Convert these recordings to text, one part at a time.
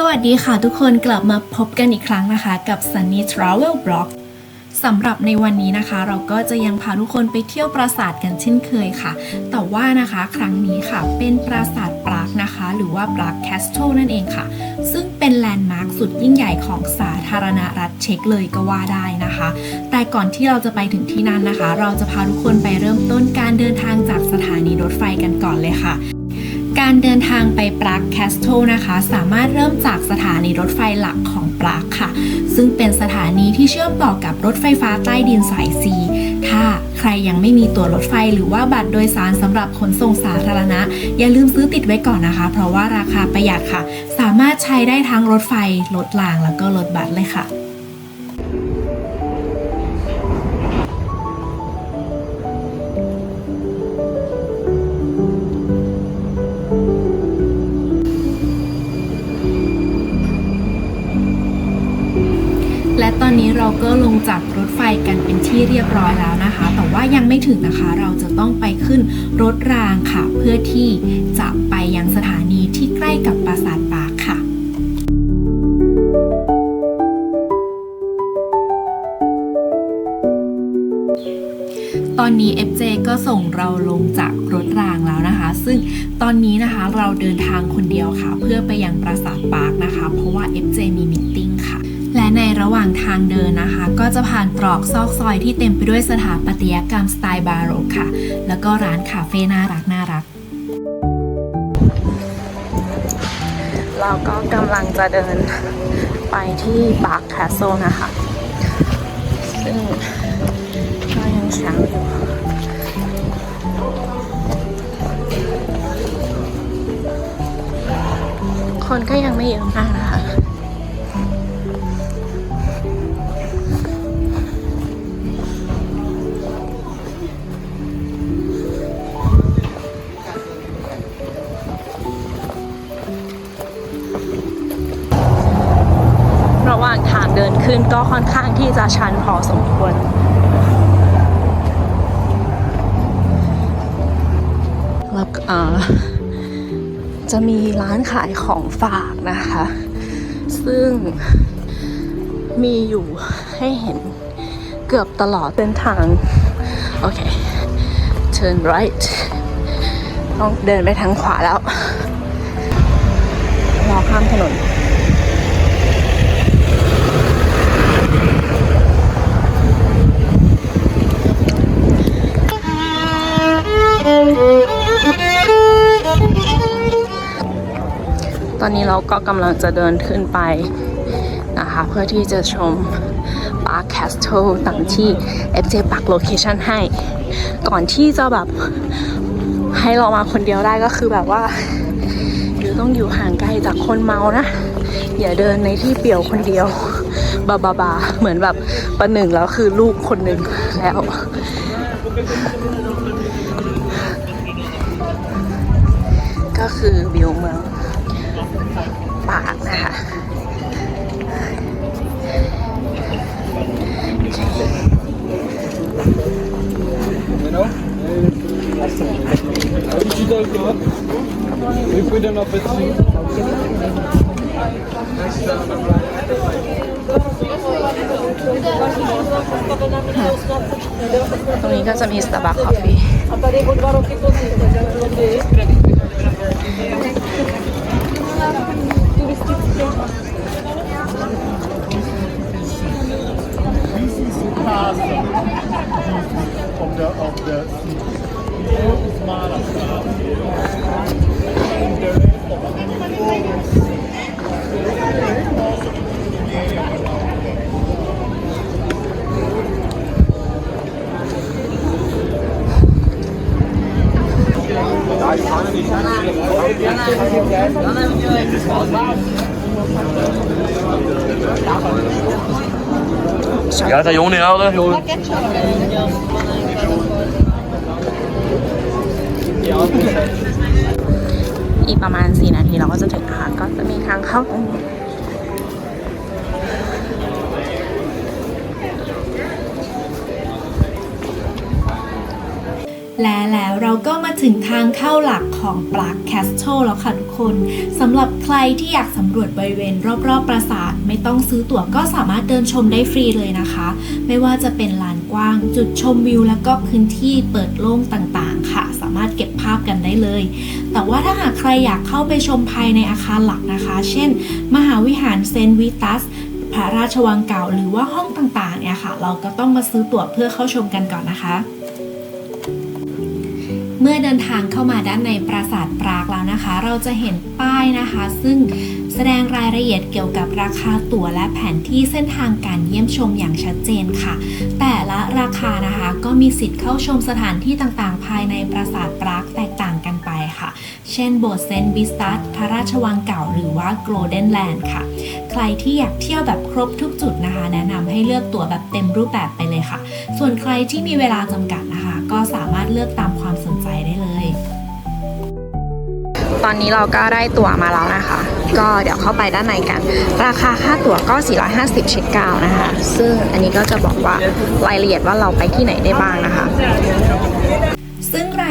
สวัสดีค่ะทุกคนกลับมาพบกันอีกครั้งนะคะ กับ Sunny Travel Blog สำหรับในวันนี้นะคะ เราก็จะยังพาทุกคนไปเที่ยวปราสาทกันเช่นเคยค่ะ แต่ว่านะคะครั้งนี้ค่ะเป็นปราสาทปรากนะคะ หรือว่าปรากแคสโตนั่นเองค่ะ ซึ่งเป็นแลนด์มาร์คสุดยิ่งใหญ่ของสาธารณรัฐเช็กเลยก็ว่าได้นะคะ แต่ก่อนที่เราจะไปถึงที่นั่นนะคะ เราจะพาทุกคนไปเริ่มต้นการเดินทางจากสถานีรถไฟกันก่อนเลยค่ะ การเดินทางไปปรากแคสโตนะคะ สามารถเริ่มจากสถานีรถไฟหลักของปรากค่ะ ซึ่งเป็นสถานีที่เชื่อมต่อกับรถไฟฟ้าใต้ดินสายซีถ้าใครยังไม่มีตั๋วรถไฟหรือว่าบัตรโดยสารสำหรับขนส่งสาธารณะ อย่าลืมซื้อติดไว้ก่อนนะคะ เพราะว่าราคาประหยัดค่ะ สามารถใช้ได้ทั้งรถไฟรถรางแล้วก็รถบัสเลยค่ะและ เป็นที่เรียบร้อยแล้วนะคะ แต่ว่ายังไม่ถึงนะคะ เราจะต้องไปขึ้นรถรางค่ะ เพื่อที่จะไปยังสถานีที่ใกล้กับปราสาทปากค่ะตอนนี้ FJ ก็ส่งเราลงจากรถรางแล้วนะคะ ซึ่งตอนนี้นะคะเราเดินทางคนเดียวค่ะ เพื่อไปยังปราสาทปาร์คนะคะ เพราะว่า FJ มีมิ ในระหว่างทางเดินนะคะ ก็จะผ่านตรอกซอกซอยที่เต็มไปด้วยสถาปัตยกรรมสไตล์บาโรกค่ะ แล้วก็ร้านคาเฟ่น่ารักน่ารัก เราก็กำลังจะเดินไปที่ปาร์คแคสโซนะคะ ซึ่งก็ยังเช้าอยู่คนก็ยังไม่เยอะมากนะ เดินขึ้นก็ค่อนข้างที่จะชันพอสมควรแล้วก็เอ่อจะมีร้านขายของฝากนะคะ ซึ่งมีอยู่ให้เห็นเกือบตลอดเส้นทาง โอเค turn right ต้องเดินไปทางขวาแล้ว รอข้ามถนน ตอนนี้เราก็กำลังจะเดินขึ้นไปนะคะ เพื่อที่จะชมปาร์คแคสเทลตามที่ FJ ปักโลเคชันให้ ก่อนที่จะแบบให้เรามาคนเดียวได้ก็คือแบบว่าอยู่ต้องอยู่ห่างไกลจากคนเมานะ อย่าเดินในที่เปี่ยวคนเดียวบาบาบาเหมือนแบบประหนึ่งแล้วคือลูกคนหนึ่งแล้ว ก็คือวิวเมือง Vi får den appétit. ตรงนี้ก็จะมี Starbucks Coffee of the of the Ja, der Joni auch, oder? Joni. อีกประมาณ 4 นาทีเราก็จะถึงนะคะก็จะมีทางเข้าตรงนี้ และแล้วเราก็มาถึงทางเข้าหลักของปลากแคส t ลแล้วค่ะทุกคนสำหรับใครที่อยากสำรวจบริเวณรอบๆปราสาท ไม่ต้องซื้อตั๋วก็สามารถเดินชมได้ฟรีเลยนะคะ ไม่ว่าจะเป็นลานกว้าง จุดชมวิว แล้วก็พื้นที่เปิดโล่งต่างๆ ค่ะ สามารถเก็บภาพกันได้เลย แต่ว่าถ้าหากใครอยากเข้าไปชมภายในอาคารหลักนะคะ เช่น มหาวิหารเซนต์วิตัสพระราชวังเก่าหรือว่าห้องต่างๆเนี่ยค่ะ เราก็ต้องมาซื้อตั๋วเพื่อเข้าชมกันก่อนนะคะ มื่อเดินทางเข้ามาด้านในปราสาทปรากแล้วนะคะ เราจะเห็นป้ายนะคะ ซึ่งแสดงรายละเอียดเกี่ยวกับราคาตั๋วและแผนที่เส้นทางการเยี่ยมชมอย่างชัดเจนค่ะ แต่ละราคานะคะก็มีสิทธิ์เข้าชมสถานที่ต่างๆ ภายในปราสาทปรากแตกต่างกันไปค่ะ เช่นโบสถ์เซนต์บิสตัสพระราชวังเก่าหรือว่าโกลเด้นแลนด์ค่ะ ใครที่อยากเที่ยวแบบครบทุกจุดนะคะ แนะนำให้เลือกตั๋วแบบเต็มรูปแบบไปเลยค่ะ ส่วนใครที่มีเวลาจำกัดนะคะ ก็สามารถเลือกตามความสนใจได้เลย ตอนนี้เราก็ได้ตั๋วมาแล้วนะคะ ก็เดี๋ยวเข้าไปด้านในกัน ราคาค่าตั๋วก็ 450 เช็คเก้านะคะ ซึ่งอันนี้ก็จะบอกว่ารายละเอียดว่าเราไปที่ไหนได้บ้างนะคะ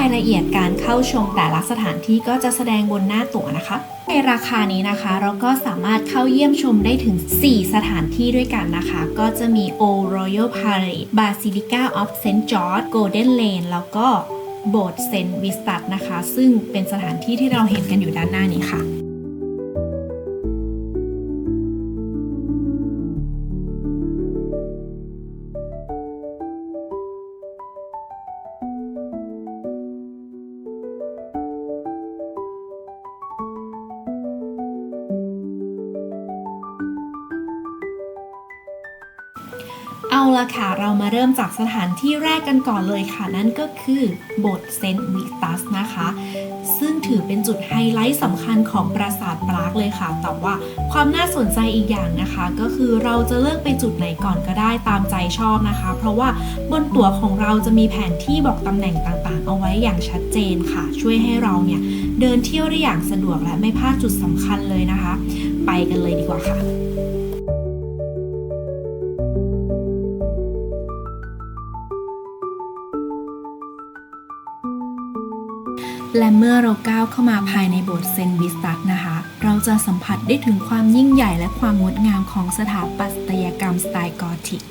ายละเอียดการเข้าชมแต่ละสถานที่ก็จะแสดงบนหน้าตั๋วนะคะ ในราคานี้นะคะเราก็สามารถเข้าเยี่ยมชมได้ถึง 4 สถานที่ด้วยกันนะคะ ก็จะมี Old Royal Palace Basilica of St. George Golden Lane แล้วก็โบสถ์เซนต์วิสตัดนะคะ ซึ่งเป็นสถานที่ที่เราเห็นกันอยู่ด้านหน้านี้ค่ะ มาเริ่มจากสถานที่แรกกันก่อนเลยค่ะ นั่นก็คือโบสถ์เซนต์วิตัสนะคะ ซึ่งถือเป็นจุดไฮไลท์สำคัญของปราสาทปรากเลยค่ะ แต่ว่าความน่าสนใจอีกอย่างนะคะ ก็คือเราจะเลือกไปจุดไหนก่อนก็ได้ตามใจชอบนะคะ เพราะว่าบนตั๋วของเราจะมีแผนที่บอกตำแหน่งต่างๆ เอาไว้อย่างชัดเจนค่ะ ช่วยให้เราเนี่ยเดินเที่ยวได้อย่างสะดวกและไม่พลาดจุดสำคัญเลยนะคะ ไปกันเลยดีกว่าค่ะ และเมื่อเราก้าวเข้ามาภายในโบสถ์เซนต์วิสตัสนะคะ เราจะสัมผัสได้ถึงความยิ่งใหญ่และความงดงามของสถาปัตยกรรมสไตล์กอธิก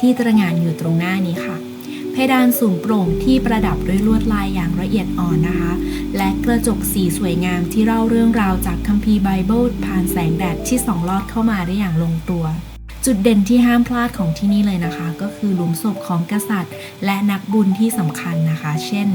ที่ตระงานอยู่ตรงหน้านี้ค่ะ เพดานสูงโปร่งที่ประดับด้วยลวดลายอย่างละเอียดอ่อนนะคะ และกระจกสีสวยงามที่เล่าเรื่องราวจากคัมภีร์ไบเบิลผ่านแสงแดดที่ส่องลอดเข้ามาได้อย่างลงตัวจุดเด่นที่ห้ามพลาดของที่นี่เลยนะคะ ก็คือหลุมศพของกษัตริย์ และนักบุญที่สำคัญนะคะ เช่น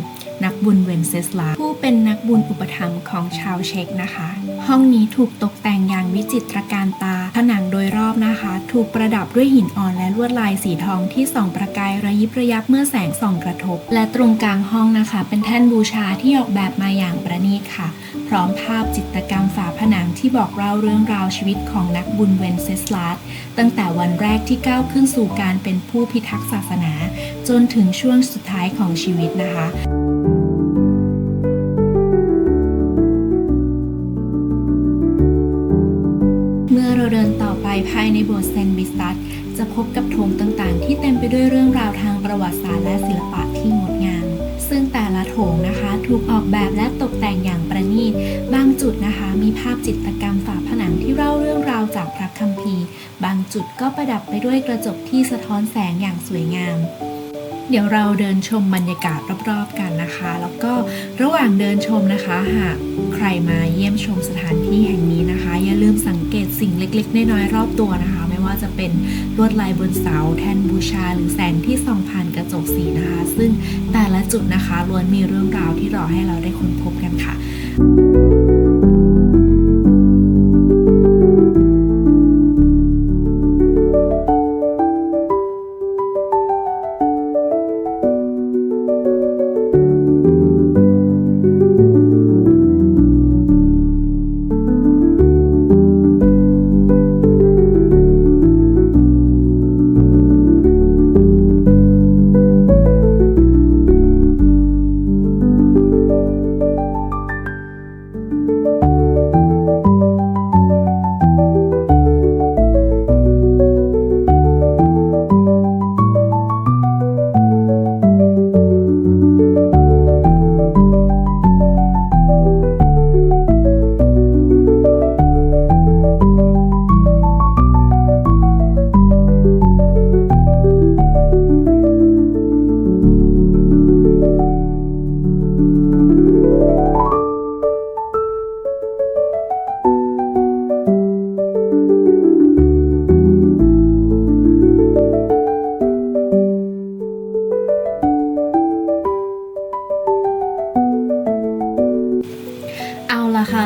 นักบุญเวนเซสลาผู้เป็นนักบุญอุปถัมภ์ของชาวเช็กนะคะ ห้องนี้ถูกตกแต่งอย่างวิจิตรการตา ผนังโดยรอบนะคะ ถูกประดับด้วยหินอ่อนและลวดลายสีทองที่ส่องประกายระยิบระยับเมื่อแสงส่องกระทบ และตรงกลางห้องนะคะ เป็นแท่นบูชาที่ออกแบบมาอย่างประณีตค่ะ พร้อมภาพจิตรกรรมฝาผนังที่บอกเล่าเรื่องราวชีวิตของนักบุญเวนเซสลาสตั้งแต่วันแรกที่ก้าวขึ้นสู่การเป็นผู้พิทักษ์ศาสนา จนถึงช่วงสุดท้ายของชีวิตนะคะเมื่อเราเดินต่อไปภายในโบสถ์เซนต์บิสตัสจะพบกับโถงต่างๆ ที่เต็มไปด้วยเรื่องราวทางประวัติศาสตร์และศิลปะที่งดงาม ซึ่งแต่ละโถงนะคะถูกออกแบบและตกแต่งอย่างประณีต บางจุดนะคะ มีภาพจิตรกรรมฝาผนังที่เล่าเรื่องราวจากพระคัมภีร์ บางจุดก็ประดับไปด้วยกระจกที่สะท้อนแสงอย่างสวยงาม เดี๋ยวเราเดินชมบรรยากาศรอบๆกันนะคะ แล้วก็ระหว่างเดินชมนะคะ หากใครมาเยี่ยมชมสถานที่แห่งนี้นะคะ อย่าลืมสังเกตสิ่งเล็ก ๆ น้อยๆรอบตัวนะคะ ไม่ว่าจะเป็นลวดลายบนเสาแท่นบูชา หรือแสงที่ส่องผ่านกระจกสีนะคะ ซึ่งแต่ละจุดนะคะล้วนมีเรื่องราวที่รอให้เราได้ค้นพบกันค่ะ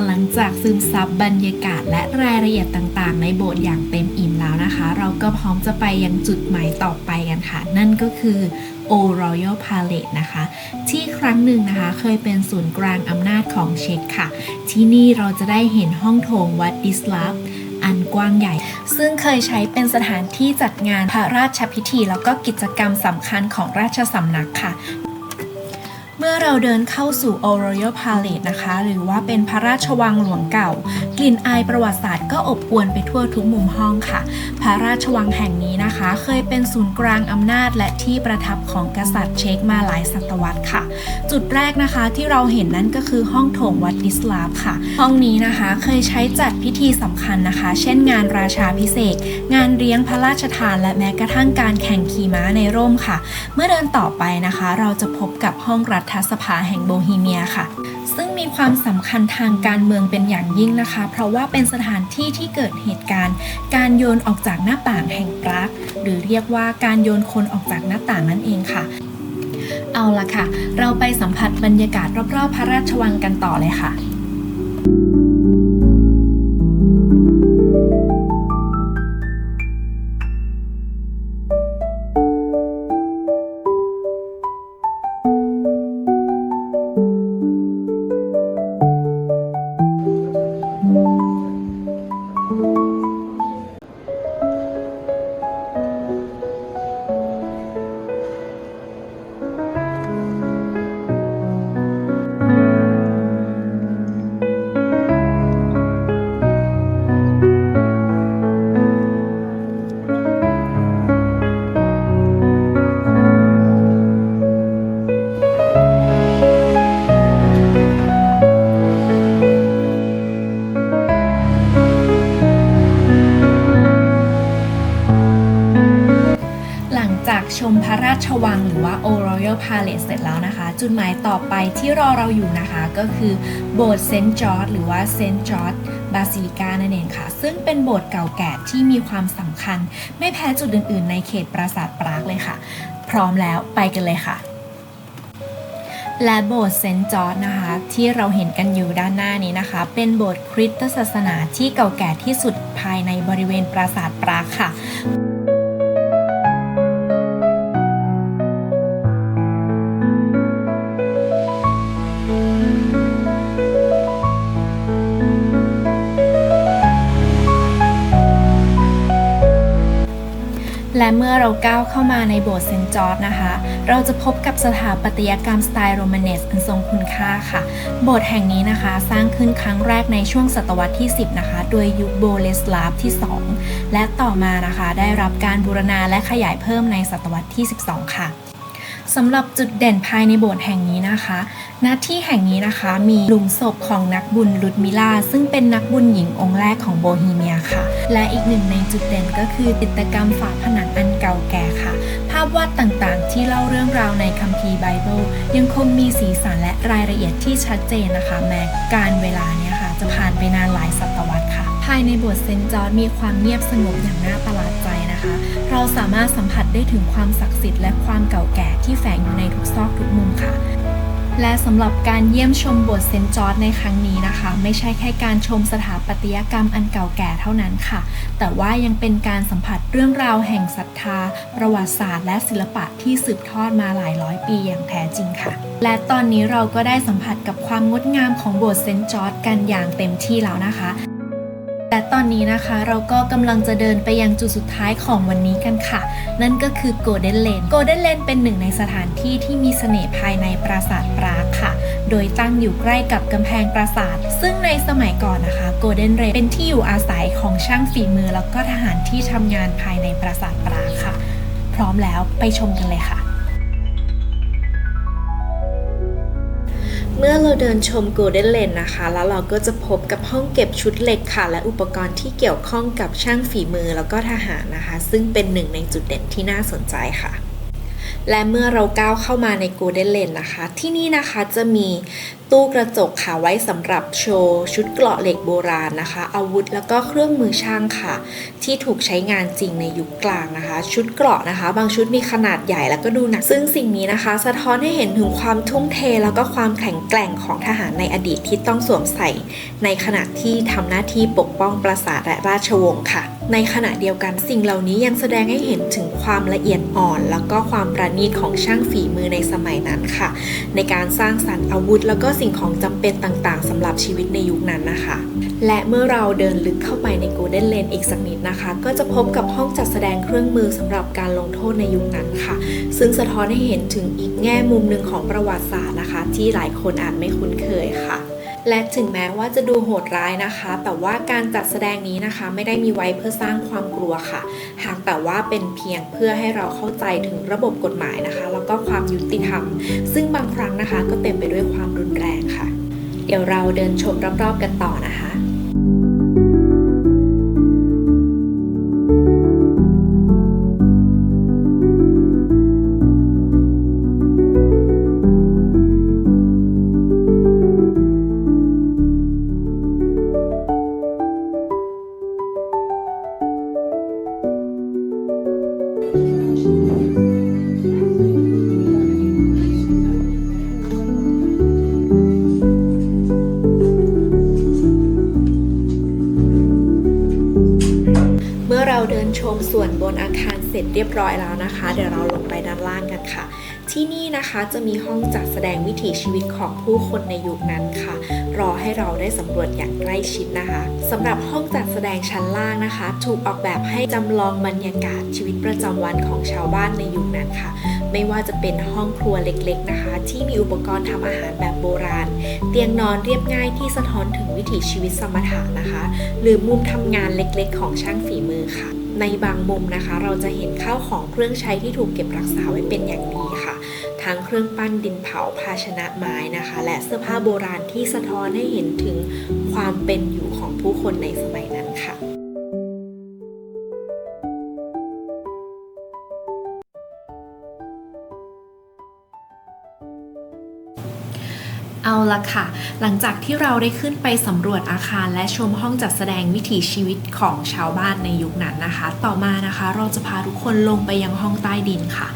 หลังจากซึมซับบรรยากาศและรายละเอียดต่างๆ ในโบสถ์อย่างเต็มอิ่มแล้วนะคะ เราก็พร้อมจะไปยังจุดหมายต่อไปกันค่ะ นั่นก็คือ O Royal Palace นะคะ ที่ครั้งหนึ่งนะคะเคยเป็นศูนย์กลางอำนาจของเช็กค่ะ ที่นี่เราจะได้เห็นห้องโถงวัดดิสลาฟอันกว้างใหญ่ ซึ่งเคยใช้เป็นสถานที่จัดงานพระราชพิธี แล้วก็กิจกรรมสำคัญของราชสำนักค่ะ เมื่อเราเดินเข้าสู่ O Royal Palace นะคะ หรือว่าเป็นพระราชวังหลวงเก่า กลิ่นอายประวัติศาสตร์ก็อบอวลไปทั่วทุกมุมห้องค่ะ พระราชวังแห่งนี้นะคะ เคยเป็นศูนย์กลางอำนาจและที่ประทับของกษัตริย์เช็กมาหลายศตวรรษค่ะ จุดแรกนะคะที่เราเห็นนั่นก็คือห้องโถงวัดดิสลาฟค่ะ ห้องนี้นะคะเคยใช้จัดพิธีสำคัญนะคะ เช่น งานราชาพิเศษ งานเลี้ยงพระราชทาน และแม้กระทั่งการแข่งขี่ม้าในร่มค่ะ เมื่อเดินต่อไปนะคะ เราจะพบกับห้องรัฐสภาแห่งโบฮีเมียค่ะ ซึ่งมีความสำคัญทางการเมืองเป็นอย่างยิ่งนะคะ เพราะว่าเป็นสถานที่ที่เกิดเหตุการณ์ การโยนออกจากหน้าต่างแห่งปรากหรือเรียกว่าการโยนคนออกจากหน้าต่างนั่นเองค่ะ เอาละค่ะ เราไปสัมผัสบรรยากาศรอบๆพระราชวังกันต่อเลยค่ะ O Royal Palace เสร็จแล้วนะคะ จุดหมายต่อไปที่รอเราอยู่นะคะ ก็คือโบสถ์เซนต์จอร์จหรือว่าเซนต์จอร์จบาซิลิกานั่นเองค่ะ ซึ่งเป็นโบสถ์เก่าแก่ที่มีความสำคัญ ไม่แพ้จุดอื่น ๆ ในเขตปราสาทปรากเลยค่ะ พร้อมแล้วไปกันเลยค่ะและโบสถ์เซนต์จอร์จนะคะ ที่เราเห็นกันอยู่ด้านหน้านี้นะคะ เป็นโบสถ์คริสตศาสนาที่เก่าแก่ที่สุดภายในบริเวณปราสาทปรากค่ะ และเมื่อเราก้าวเข้ามาในโบสถ์เซนจอร์ดนะคะ เราจะพบกับสถาปัตยกรรมสไตล์โรมาเนสอันทรงคุณค่าค่ะ โบสถ์แห่งนี้นะคะ สร้างขึ้นครั้งแรกในช่วงศตวรรษที่ 10 นะคะ โดยยุคโบเลสลาฟที่ 2 และต่อมานะคะ ได้รับการบูรณาและขยายเพิ่มในศตวรรษที่ 12 ค่ะ สำหรับจุดเด่นภายในโบสถ์แห่งนี้นะคะ ณ ที่แห่งนี้นะคะมีหลุมศพของนักบุญลุดมิลา ซึ่งเป็นนักบุญหญิงองค์แรกของโบฮีเมียค่ะ และอีกหนึ่งในจุดเด่นก็คือจิตรกรรมฝาผนังอันเก่าแก่ค่ะ ภาพวาดต่างๆ ที่เล่าเรื่องราวในคัมภีร์ไบเบิลยังคงมีสีสันและรายละเอียดที่ชัดเจนนะคะ แม้การเวลาเนี่ยค่ะ จะผ่านไปนานหลายศตวรรษค่ะ ภายในโบสถ์เซนจอร์มีความเงียบสงบอย่างน่าประหลาด สามารถสัมผัสได้ถึงความศักดิ์สิทธิ์และความเก่าแก่ที่แฝงอยู่ในทุกซอกทุกมุมค่ะ และสำหรับการเยี่ยมชมโบสถ์เซนจอร์จในครั้งนี้นะคะ ไม่ใช่แค่การชมสถาปัตยกรรมอันเก่าแก่เท่านั้นค่ะ แต่ว่ายังเป็นการสัมผัสเรื่องราวแห่งศรัทธา ประวัติศาสตร์ และศิลปะที่สืบทอดมาหลายร้อยปีอย่างแท้จริงค่ะ และตอนนี้เราก็ได้สัมผัสกับความงดงามของโบสถ์เซนจอร์จกันอย่างเต็มที่แล้วนะคะ และตอนนี้นะคะเราก็กำลังจะเดินไปยังจุดสุดท้ายของวันนี้กันค่ะ นั่นก็คือ Golden Lane Golden Lane เป็นหนึ่งในสถานที่ที่มีเสน่ห์ภายในปราสาทปรากค่ะ โดยตั้งอยู่ใกล้กับกำแพงปราสาท ซึ่งในสมัยก่อนนะคะ Golden Lane เป็นที่อยู่อาศัยของช่างฝีมือ แล้วก็ทหารที่ทำงานภายในปราสาทปรากค่ะ พร้อมแล้วไปชมกันเลยค่ะ มื่อเราเดินชม Golden Lane นะคะ แล้วเราก็จะพบกับห้องเก็บชุดเหล็กค่ะ และอุปกรณ์ที่เกี่ยวข้องกับช่างฝีมือแล้วก็ทหารนะคะ ซึ่งเป็นหนึ่งในจุดเด่นที่น่าสนใจค่ะ และเมื่อเราก้าวเข้ามาใน Golden Lane นะคะ ที่นี่นะคะจะมีตู้กระจกค่ะไว้สำหรับโชว์ชุดเกราะเหล็กโบราณนะคะ อาวุธแล้วก็เครื่องมือช่างค่ะ ที่ถูกใช้งานจริงในยุคกลางนะคะ ชุดเกราะนะคะ บางชุดมีขนาดใหญ่แล้วก็ดูหนัก ซึ่งสิ่งนี้นะคะ สะท้อนให้เห็นถึงความทุ่มเทแล้วก็ความแข็งแกร่งของทหารในอดีตที่ต้องสวมใส่ ในขณะที่ทำหน้าที่ปกป้องปราสาทและราชวงศ์ค่ะในขณะเดียวกันสิ่งเหล่านี้ยังแสดงให้เห็นถึงความละเอียดอ่อน แล้วก็ความประณีตของช่างฝีมือในสมัยนั้นค่ะ ในการสร้างสรรค์อาวุธ แล้วก็สิ่งของจำเป็นต่างๆสำหรับชีวิตในยุคนั้นนะคะ และเมื่อเราเดินลึกเข้าไปใน Golden Lane อีกสักนิดนะคะ ก็จะพบกับห้องจัดแสดงเครื่องมือสำหรับการลงโทษในยุคนั้นค่ะ ซึ่งสะท้อนให้เห็นถึงอีกแง่มุมหนึ่งของประวัติศาสตร์นะคะ ที่หลายคนอาจไม่คุ้นเคยค่ะ และถึงแม้ว่าจะดูโหดร้ายนะคะ แต่ว่าการจัดแสดงนี้นะคะ ไม่ได้มีไว้เพื่อสร้างความกลัวค่ะ หากแต่ว่าเป็นเพียงเพื่อให้เราเข้าใจถึงระบบกฎหมายนะคะ แล้วก็ความยุติธรรม ซึ่งบางครั้งนะคะ ก็เต็มไปด้วยความรุนแรงค่ะ เดี๋ยวเราเดินชมรอบๆกันต่อนะคะ นะคะ เดี๋ยวเราลงไปด้านล่างกันค่ะ ที่นี่นะคะจะมีห้องจัดแสดงวิถีชีวิตของผู้คนในยุคนั้นค่ะ รอให้เราได้สำรวจอย่างใกล้ชิดนะคะสำหรับห้องจัดแสดงชั้นล่างนะคะ ถูกออกแบบให้จำลองบรรยากาศชีวิตประจำวันของชาวบ้านในยุคนั้นค่ะ ไม่ว่าจะเป็นห้องครัวเล็กๆนะคะ ที่มีอุปกรณ์ทำอาหารแบบโบราณ เตียงนอนเรียบง่ายที่สะท้อนถึงวิถีชีวิตสมถะนะคะ หรือมุมทำงานเล็กๆ ของช่างฝีมือค่ะ ในบางมุมนะคะ เราจะเห็นข้าวของเครื่องใช้ที่ถูกเก็บรักษาไว้เป็นอย่างดีค่ะ ทั้งเครื่องปั้นดินเผาภาชนะไม้นะคะ และเสื้อผ้าโบราณที่สะท้อนให้เห็นถึงความเป็นอยู่ของผู้คนในสมัยนั้นค่ะ ละค่ะ หลังจากที่เราได้ขึ้นไปสำรวจอาคารและชมห้องจัดแสดงวิถีชีวิตของชาวบ้านในยุคนั้นนะคะ ต่อมานะคะเราจะพาทุกคนลงไปยังห้องใต้ดินค่ะ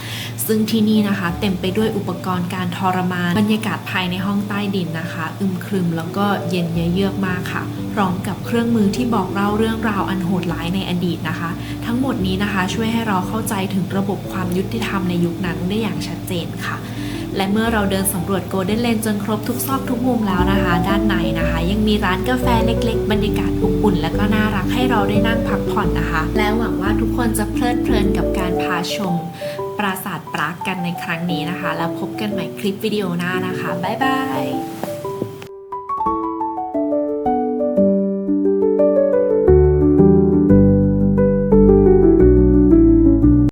ซึ่งที่นี่นะคะ เต็มไปด้วยอุปกรณ์การทรมานบรรยากาศภายในห้องใต้ดินนะคะ อึมครึมแล้วก็เย็นเยือกมากค่ะ พร้อมกับเครื่องมือที่บอกเล่าเรื่องราวอันโหดร้ายในอดีตนะคะ ทั้งหมดนี้นะคะช่วยให้เราเข้าใจถึงระบบความยุติธรรมในยุคนั้นได้อย่างชัดเจนค่ะ และเมื่อเราเดินสำรวจโกลเด้นเลนจนครบทุกซอกทุกมุมแล้วนะคะ ด้านในนะคะ ยังมีร้านกาแฟเล็ก ๆ บรรยากาศอบอุ่น และก็น่ารักให้เราได้นั่งพักผ่อนนะคะ และหวังว่าทุกคนจะเพลิดเพลินกับการพาชม ปราสาทปรากกันในครั้งนี้นะคะ แล้วพบกันใหม่คลิปวิดีโอหน้านะคะบ๊ายบาย